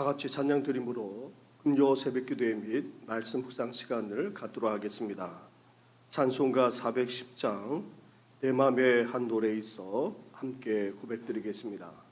다 같이 찬양 드림으로 금요 새벽 기도회 및 말씀 묵상 시간을 갖도록 하겠습니다. 찬송가 410장 내 맘에 한 노래 있어 함께 고백드리겠습니다.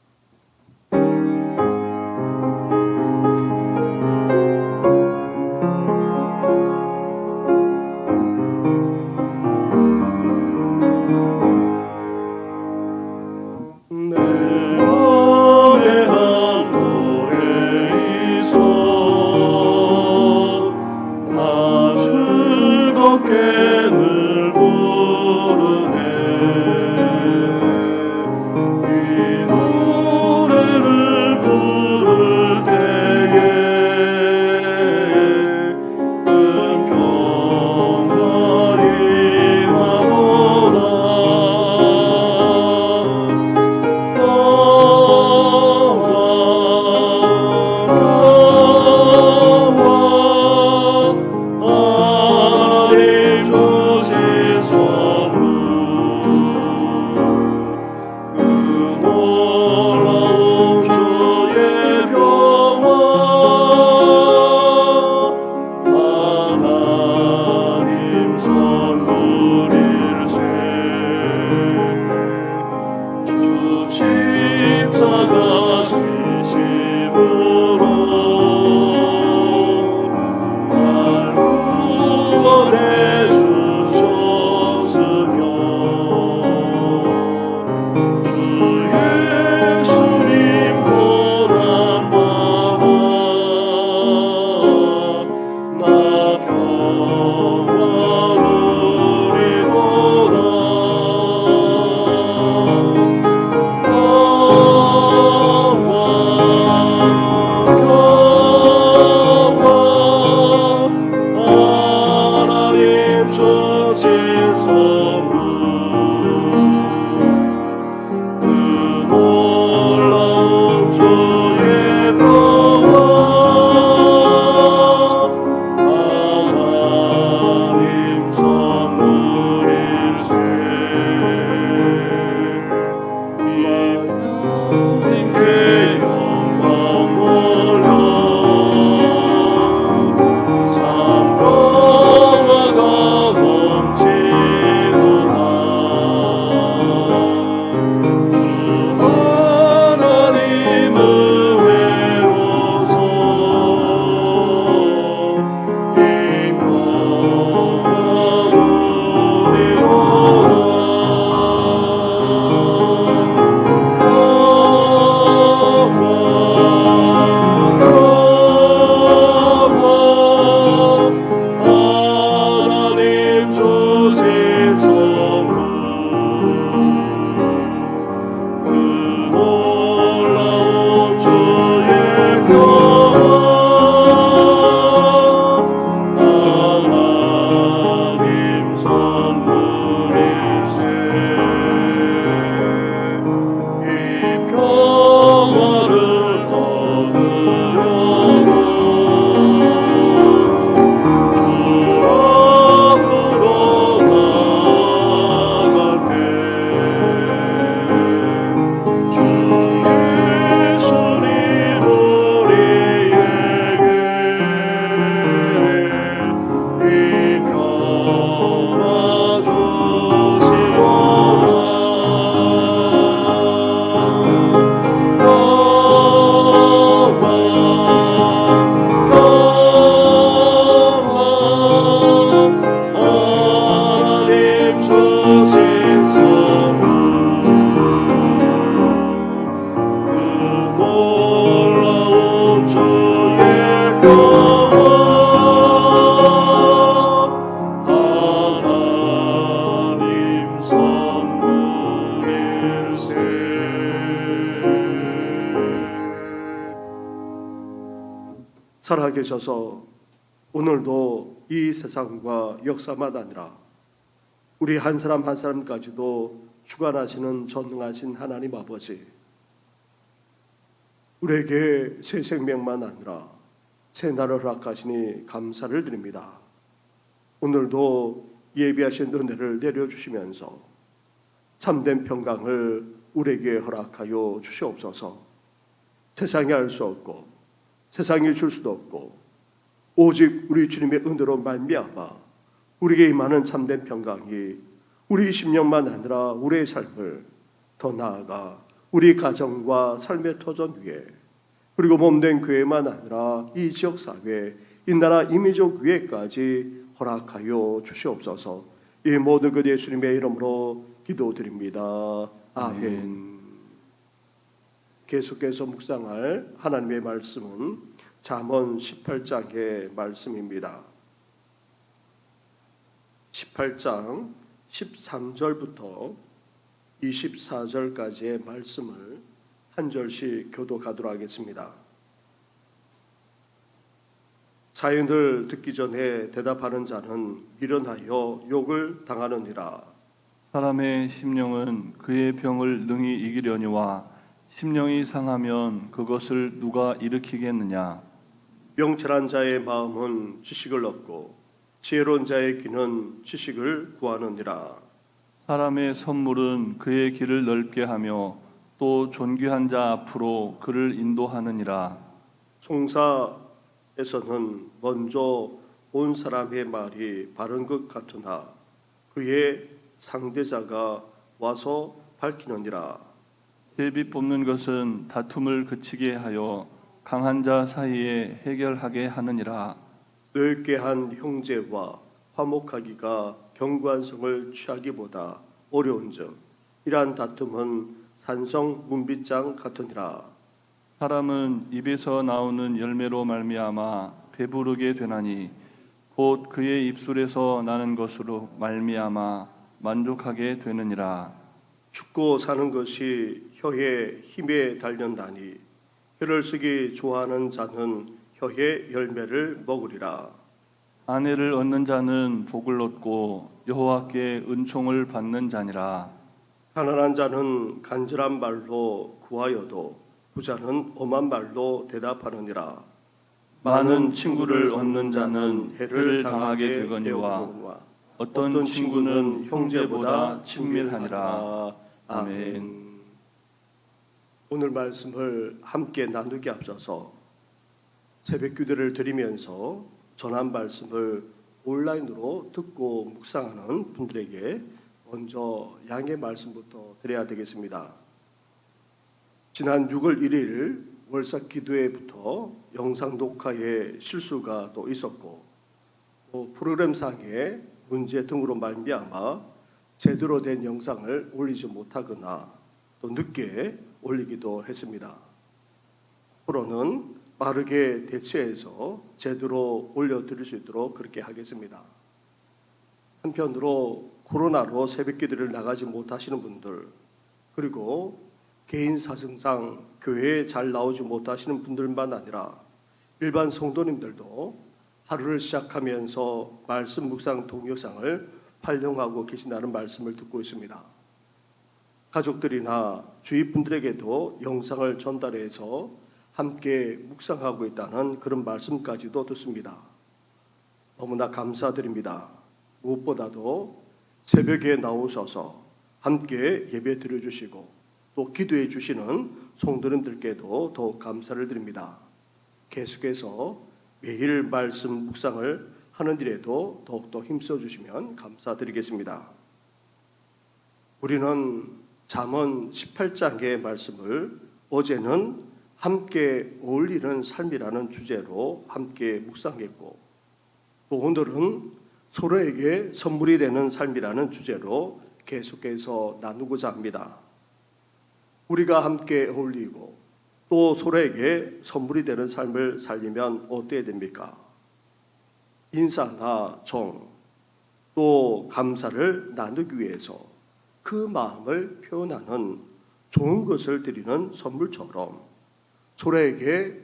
살아계셔서 오늘도 이 세상과 역사만 아니라 우리 한 사람 한 사람까지도 주관하시는 전능하신 하나님 아버지 우리에게 새 생명만 아니라 새 날을 허락하시니 감사를 드립니다. 오늘도 예비하신 은혜를 내려주시면서 참된 평강을 우리에게 허락하여 주시옵소서. 세상이 알 수 없고 세상이 줄 수도 없고 오직 우리 주님의 은혜로 말미암아 우리에게 임하는 참된 평강이 우리 심령만 아니라 우리의 삶을 더 나아가 우리 가정과 삶의 터전 위에 그리고 몸된 교회만 아니라 이 지역 사회, 이 나라 이민족 위에까지 허락하여 주시옵소서. 이 모든 것 예수님의 이름으로 기도드립니다. 아멘. 계속해서 묵상할 하나님의 말씀은 잠언 18장의 말씀입니다. 18장 13절부터 24절까지의 말씀을 한 절씩 교도가도록 하겠습니다. 사연을 듣기 전에 대답하는 자는 미련하여 욕을 당하느니라. 사람의 심령은 그의 병을 능히 이기려니와 심령이 상하면 그것을 누가 일으키겠느냐 명철한 자의 마음은 지식을 얻고 지혜로운 자의 귀는 지식을 구하느니라. 사람의 선물은 그의 길을 넓게 하며 또 존귀한 자 앞으로 그를 인도하느니라 송사에서는 먼저 온 사람의 말이 바른 것 같으나 그의 상대자가 와서 밝히느니라. 제비 뽑는 것은 다툼을 그치게 하여 강한 자 사이에 해결하게 하느니라. 넓게 한 형제와 화목하기가 견고한 성을 취하기보다 어려운즉 이러한 다툼은 산성 문빗장 같으니라. 사람은 입에서 나오는 열매로 말미암아 배부르게 되나니 곧 그의 입술에서 나는 것으로 말미암아 만족하게 되느니라. 죽고 사는 것이 혀의 힘에 달렸나니 혀를 쓰기 좋아하는 자는 혀의 열매를 먹으리라. 아내를 얻는 자는 복을 얻고 여호와께 은총을 받는 자니라 가난한 자는 간절한 말로 구하여도 부자는 엄한 말로 대답하느니라. 많은 친구를 얻는 자는 해를 당하게 되거니와 어떤 친구는 형제보다 친밀하니라 아멘. 오늘 말씀을 함께 나누기 앞서서 새벽 기도를 드리면서 전한 말씀을 온라인으로 듣고 묵상하는 분들에게 먼저 양의 말씀부터 드려야 되겠습니다. 지난 6월 1일 월삭 기도회부터 영상 녹화에 실수가 또 있었고 또 프로그램상의 문제 등으로 말미암아 제대로 된 영상을 올리지 못하거나 또 늦게 올리기도 했습니다. 앞으로는 빠르게 대처해서 제대로 올려드릴 수 있도록 그렇게 하겠습니다. 한편으로 코로나로 새벽기도를 나가지 못하시는 분들 그리고 개인 사정상 교회에 잘 나오지 못하시는 분들만 아니라 일반 성도님들도 하루를 시작하면서 말씀 묵상 동영상을 활용하고 계신다는 말씀을 듣고 있습니다. 가족들이나 주위 분들에게도 영상을 전달해서 함께 묵상하고 있다는 그런 말씀까지도 듣습니다. 너무나 감사드립니다. 무엇보다도 새벽에 나오셔서 함께 예배 드려주시고 또 기도해 주시는 성도님들께도 더욱 감사를 드립니다. 계속해서 매일 말씀 묵상을 하는 일에도 더욱더 힘써 주시면 감사드리겠습니다. 우리는 잠언 18장의 말씀을 어제는 함께 어울리는 삶이라는 주제로 함께 묵상했고 또 오늘은 서로에게 선물이 되는 삶이라는 주제로 계속해서 나누고자 합니다. 우리가 함께 어울리고 또 서로에게 선물이 되는 삶을 살리면 어떻게 됩니까? 인사나 정, 또 감사를 나누기 위해서 그 마음을 표현하는 좋은 것을 드리는 선물처럼 서로에게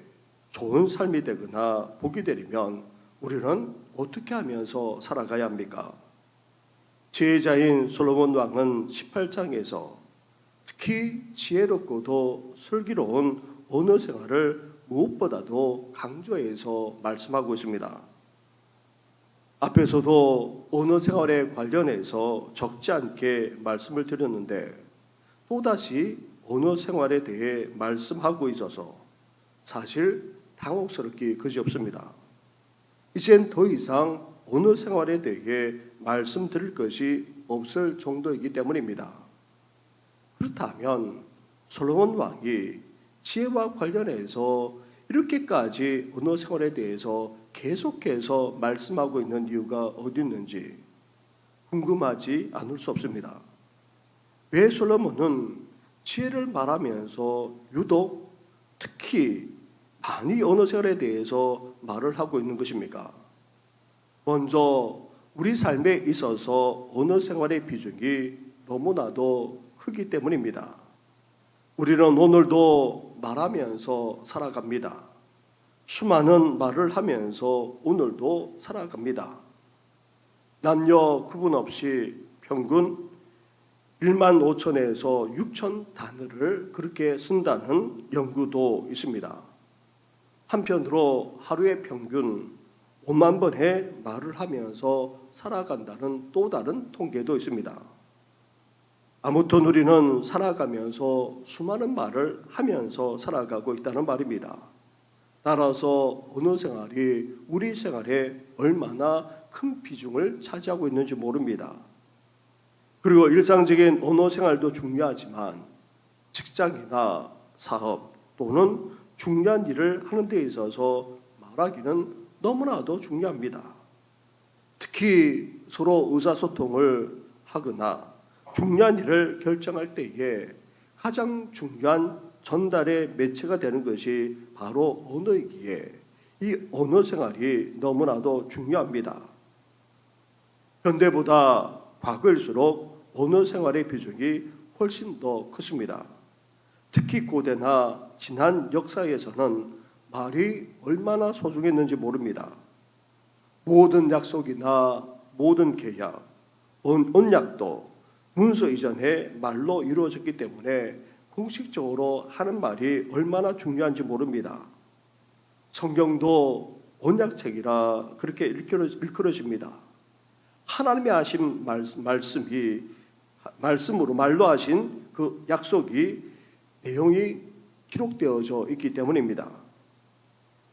좋은 삶이 되거나 복이 되려면 우리는 어떻게 하면서 살아가야 합니까? 제자인 솔로몬 왕은 18장에서 특히 지혜롭고도 슬기로운 언어 생활을 무엇보다도 강조해서 말씀하고 있습니다. 앞에서도 언어 생활에 관련해서 적지 않게 말씀을 드렸는데 또다시 언어 생활에 대해 말씀하고 있어서 사실 당혹스럽기 그지없습니다. 이젠 더 이상 어느 생활에 대해 말씀드릴 것이 없을 정도이기 때문입니다. 그렇다면 솔로몬 왕이 지혜와 관련해서 이렇게까지 언어 생활에 대해서 계속해서 말씀하고 있는 이유가 어디 있는지 궁금하지 않을 수 없습니다. 왜 솔로몬은 지혜를 말하면서 유독 특히 많이 언어 생활에 대해서 말을 하고 있는 것입니까? 먼저 우리 삶에 있어서 언어 생활의 비중이 너무나도 크기 때문입니다. 우리는 오늘도 말하면서 살아갑니다. 수많은 말을 하면서 오늘도 살아갑니다. 남녀 구분 없이 평균 1만 5천에서 6천 단어를 그렇게 쓴다는 연구도 있습니다. 한편으로 하루에 평균 5만 번의 말을 하면서 살아간다는 또 다른 통계도 있습니다. 아무튼 우리는 살아가면서 수많은 말을 하면서 살아가고 있다는 말입니다. 따라서 언어 생활이 우리 생활에 얼마나 큰 비중을 차지하고 있는지 모릅니다. 그리고 일상적인 언어 생활도 중요하지만 직장이나 사업 또는 중요한 일을 하는 데 있어서 말하기는 너무나도 중요합니다. 특히 서로 의사소통을 하거나 중요한 일을 결정할 때에 가장 중요한 전달의 매체가 되는 것이 바로 언어이기에 이 언어 생활이 너무나도 중요합니다. 현대보다 과거일수록 언어 생활의 비중이 훨씬 더 컸습니다. 특히 고대나 지난 역사에서는 말이 얼마나 소중했는지 모릅니다. 모든 약속이나 모든 계약, 언- 언약도 문서 이전에 말로 이루어졌기 때문에 공식적으로 하는 말이 얼마나 중요한지 모릅니다. 성경도 언약책이라 그렇게 일컬어, 일컬어집니다. 하나님의 하신 말, 말씀이 말씀으로 말로 하신 그 약속이 내용이 기록되어져 있기 때문입니다.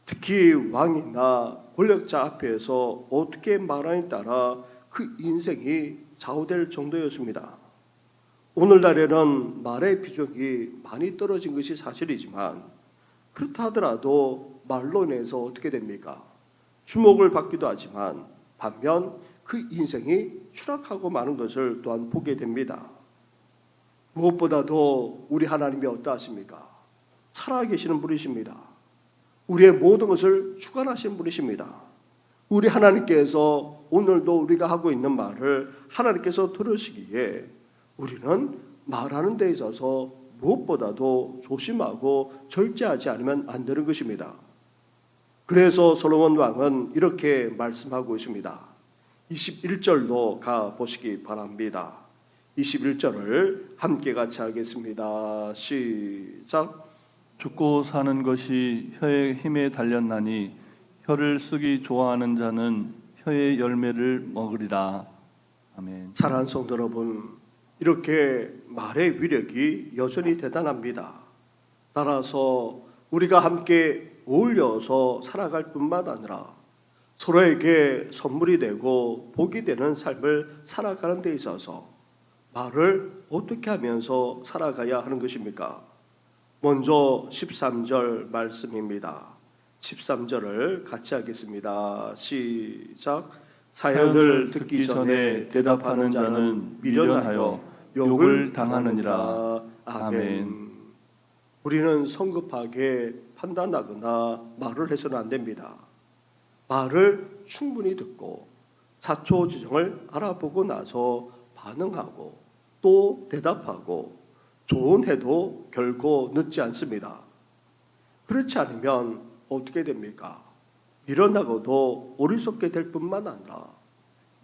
특히 왕이나 권력자 앞에서 어떻게 말하느냐에 따라 그 인생이 좌우될 정도였습니다. 오늘날에는 말의 비중이 많이 떨어진 것이 사실이지만 그렇다 하더라도 말로 인해서 어떻게 됩니까? 주목을 받기도 하지만 반면 그 인생이 추락하고 마는 것을 또한 보게 됩니다. 무엇보다도 우리 하나님이 어떠하십니까? 살아계시는 분이십니다. 우리의 모든 것을 주관하신 분이십니다. 우리 하나님께서 오늘도 우리가 하고 있는 말을 하나님께서 들으시기에 우리는 말하는 데 있어서 무엇보다도 조심하고 절제하지 않으면 안 되는 것입니다. 그래서 솔로몬 왕은 이렇게 말씀하고 있습니다. 21절로 가 보시기 바랍니다. 21절을 함께 같이 하겠습니다. 시작. 죽고 사는 것이 혀의 힘에 달렸나니 혀를 쓰기 좋아하는 자는 혀의 열매를 먹으리라. 아멘. 사랑하는 성도 여러분, 이렇게 말의 위력이 여전히 대단합니다. 따라서 우리가 함께 어울려서 살아갈 뿐만 아니라 서로에게 선물이 되고 복이 되는 삶을 살아가는 데 있어서 말을 어떻게 하면서 살아가야 하는 것입니까? 먼저 13절 말씀입니다. 13절을 같이 하겠습니다. 시작. 사연을 듣기 전에 대답하는 자는 미련하여 욕을 당하느니라. 아멘. 우리는 성급하게 판단하거나 말을 해서는 안 됩니다. 말을 충분히 듣고 자초지종을 알아보고 나서 반응하고 또 대답하고 조언해도 결코 늦지 않습니다. 그렇지 않으면 어떻게 됩니까? 밀어나고도 어리석게 될 뿐만 아니라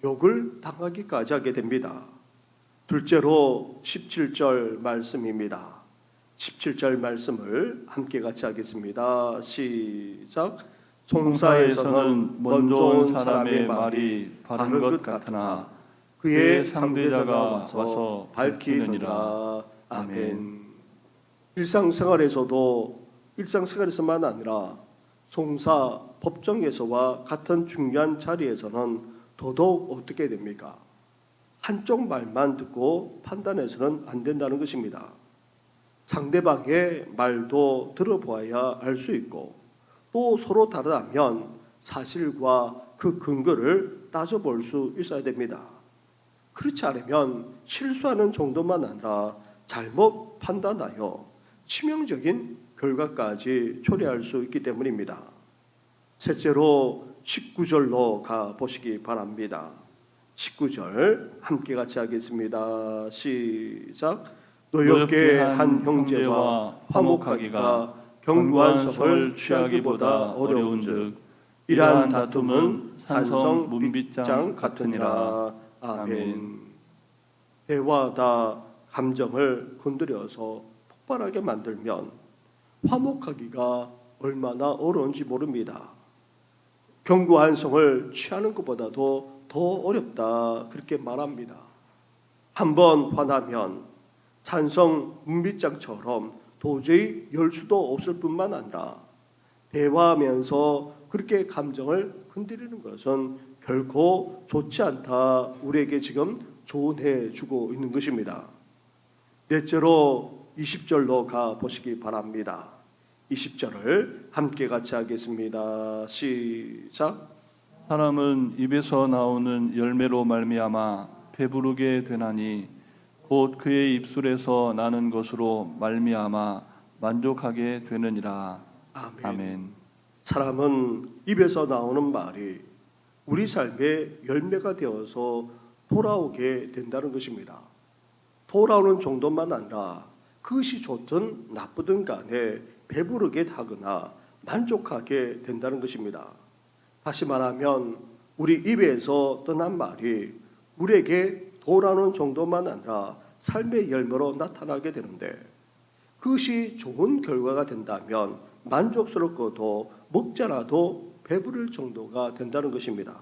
욕을 당하기까지 하게 됩니다. 둘째로 17절 말씀입니다. 17절 말씀을 함께 같이 하겠습니다. 시작. 송사에서는 먼저 온 사람의 말이 바른 것 같으나 그의 상대자가 와서 밝히느니라. 아멘. 일상생활에서도 일상생활에서만 아니라 송사 법정에서와 같은 중요한 자리에서는 더더욱 어떻게 됩니까? 한쪽 말만 듣고 판단해서는 안 된다는 것입니다. 상대방의 말도 들어보아야 알 수 있고 또 서로 다르다면 사실과 그 근거를 따져볼 수 있어야 됩니다. 그렇지 않으면 실수하는 정도만 아니라 잘못 판단하여 치명적인 결과까지 초래할 수 있기 때문입니다. 셋째로 19절로 가 보시기 바랍니다. 19절 함께 같이 하겠습니다. 시작. 노엽게 한 형제와 화목하기가 견고한 성을 취하기보다 어려운즉 이러한 다툼은 산성 문빗장 같으니라. 아멘. 대화다 감정을 건드려서 폭발하게 만들면 화목하기가 얼마나 어려운지 모릅니다. 견고한 성을 취하는 것보다도 더 어렵다 그렇게 말합니다. 한번 화나면 산성 문빗장처럼 도저히 열 수도 없을 뿐만 아니라 대화하면서 그렇게 감정을 건드리는 것은 결코 좋지 않다. 우리에게 지금 조언해 주고 있는 것입니다. 넷째로 20절로 가 보시기 바랍니다. 20절을 함께 같이 하겠습니다. 시작. 사람은 입에서 나오는 열매로 말미암아 배부르게 되나니 곧 그의 입술에서 나는 것으로 말미암아 만족하게 되느니라. 아멘. 아멘. 사람은 입에서 나오는 말이 우리 삶의 열매가 되어서 돌아오게 된다는 것입니다. 돌아오는 정도만 아니라 그것이 좋든 나쁘든 간에 배부르게 하거나 만족하게 된다는 것입니다. 다시 말하면 우리 입에서 떠난 말이 우리에게 돌아오는 정도만 아니라 삶의 열매로 나타나게 되는데 그것이 좋은 결과가 된다면 만족스럽고도 먹자라도 배부를 정도가 된다는 것입니다.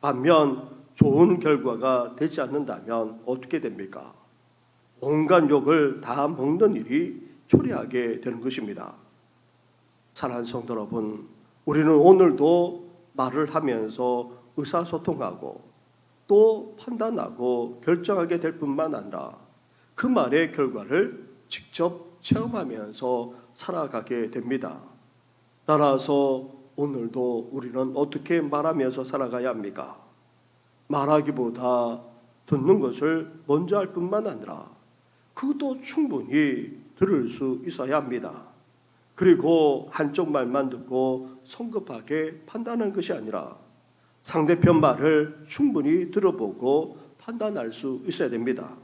반면 좋은 결과가 되지 않는다면 어떻게 됩니까? 온갖 욕을 다 먹는 일이 초래하게 되는 것입니다. 사랑하는 성도 여러분, 우리는 오늘도 말을 하면서 의사소통하고 또 판단하고 결정하게 될 뿐만 아니라 그 말의 결과를 직접 체험하면서 살아가게 됩니다. 따라서 오늘도 우리는 어떻게 말하면서 살아가야 합니까? 말하기보다 듣는 것을 먼저 할 뿐만 아니라 그것도 충분히 들을 수 있어야 합니다. 그리고 한쪽 말만 듣고 성급하게 판단하는 것이 아니라 상대편 말을 충분히 들어보고 판단할 수 있어야 됩니다.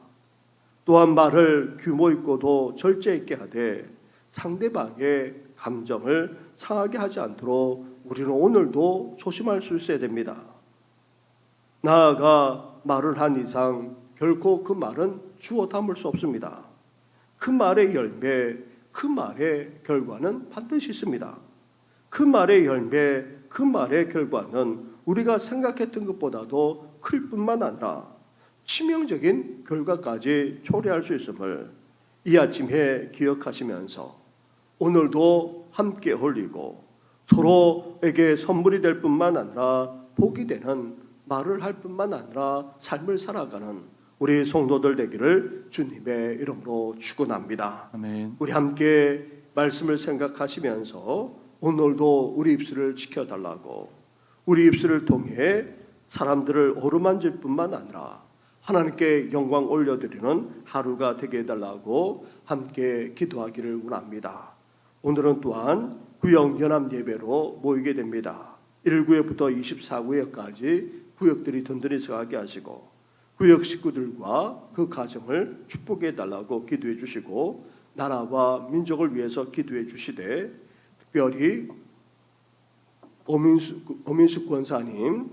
또한 말을 규모 있고도 절제 있게 하되 상대방의 감정을 상하게 하지 않도록 우리는 오늘도 조심할 수 있어야 됩니다. 나아가 말을 한 이상 결코 그 말은 주워 담을 수 없습니다. 그 말의 열매, 그 말의 결과는 반드시 있습니다. 그 말의 열매, 그 말의 결과는 우리가 생각했던 것보다도 클 뿐만 아니라 치명적인 결과까지 초래할 수 있음을 이 아침에 기억하시면서 오늘도 함께 홀리고 서로에게 선물이 될 뿐만 아니라 복이 되는 말을 할 뿐만 아니라 삶을 살아가는 우리 성도들 되기를 주님의 이름으로 축원합니다. 아멘. 우리 함께 말씀을 생각하시면서 오늘도 우리 입술을 지켜달라고 우리 입술을 통해 사람들을 어루만질 뿐만 아니라 하나님께 영광 올려드리는 하루가 되게 해달라고 함께 기도하기를 원합니다. 오늘은 또한 구역 연합 예배로 모이게 됩니다. 1구역부터 24구역까지 구역들이 든든히 서하게 하시고 구역 식구들과 그 가정을 축복해 달라고 기도해 주시고 나라와 민족을 위해서 기도해 주시되 특별히 어민수, 어민수 권사님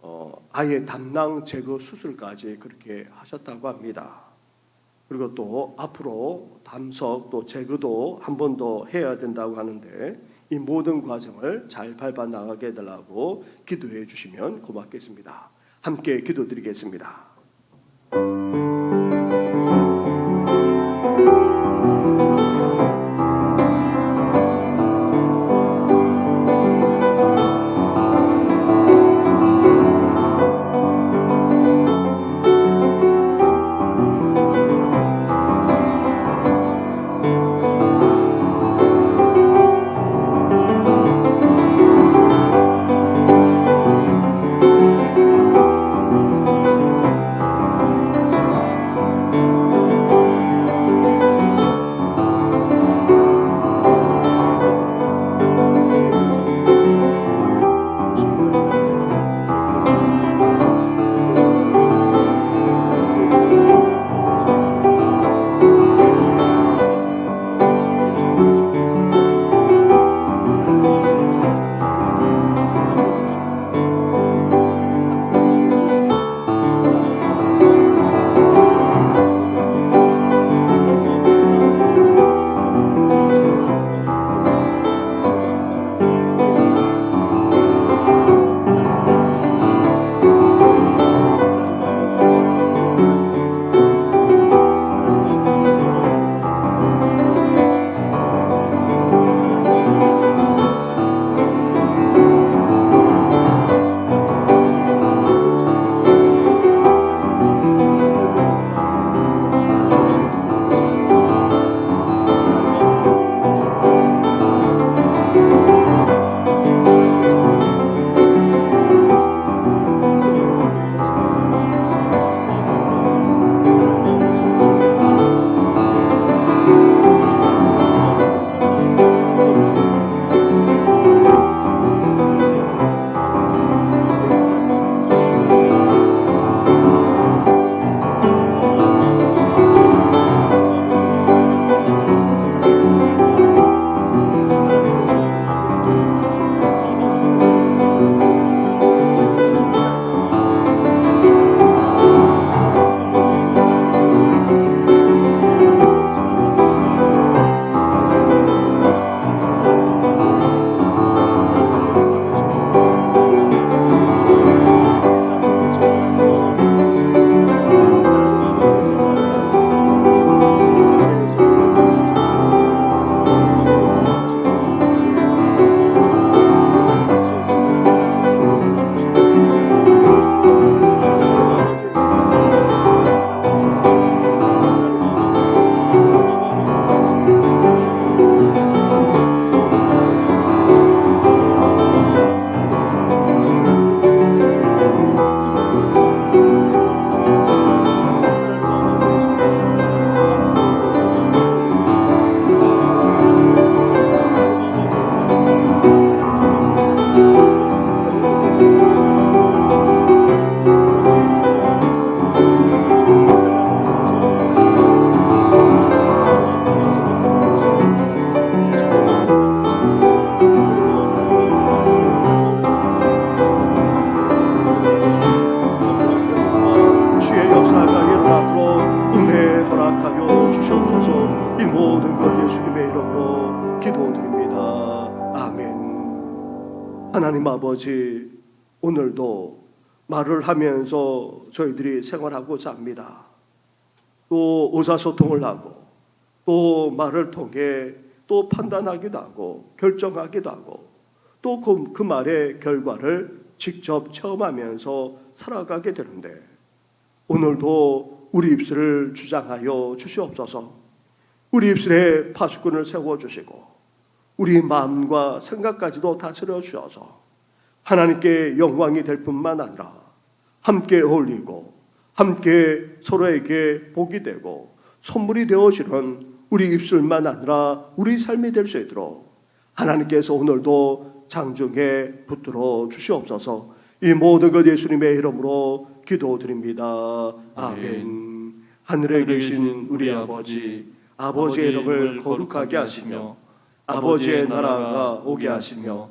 어, 아예 담낭 제거 수술까지 그렇게 하셨다고 합니다. 그리고 또 앞으로 담석 또 제거도 한 번 더 해야 된다고 하는데 이 모든 과정을 잘 밟아 나가게 해달라고 기도해 주시면 고맙겠습니다. 함께 기도드리겠습니다. 주 아버지 오늘도 말을 하면서 저희들이 생활하고자 합니다. 또 의사소통을 하고 또 말을 통해 또 판단하기도 하고 결정하기도 하고 또그 말의 결과를 직접 체험하면서 살아가게 되는데 오늘도 우리 입술을 주장하여 주시옵소서. 우리 입술에 파수꾼을 세워 주시고 우리 마음과 생각까지도 다스려 주셔서 하나님께 영광이 될 뿐만 아니라 함께 어울리고 함께 서로에게 복이 되고 선물이 되어지는 우리 입술만 아니라 우리 삶이 될 수 있도록 하나님께서 오늘도 장중에 붙들어 주시옵소서 이 모든 것 예수님의 이름으로 기도드립니다. 아멘. 하늘에 계신 우리 아버지, 아버지의 이름을 거룩하게 하시며 아버지의 나라가 오게 하시며